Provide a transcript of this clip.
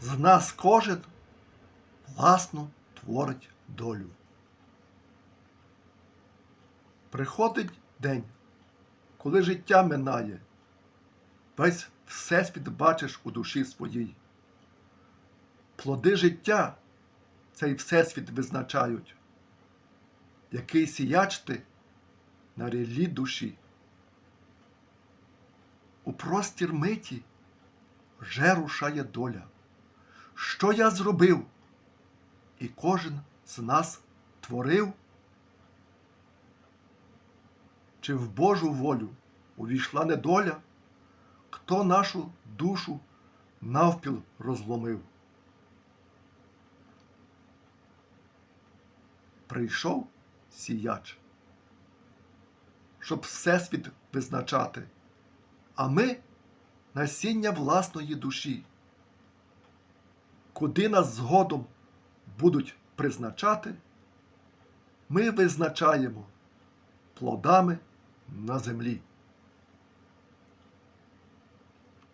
З нас кожен власно творить долю. Приходить день, коли життя минає, весь всесвіт бачиш у душі своїй. Плоди життя цей всесвіт визначають, який сіяч ти на ріллі душі. У простір миті вже рушає доля. Що я зробив? І кожен з нас творив? Чи в Божу волю увійшла недоля, хто нашу душу навпіл розломив? Прийшов сіяч, щоб всесвіт визначати, а ми насіння власної душі. Куди нас згодом будуть призначати, ми визначаємо плодами на землі.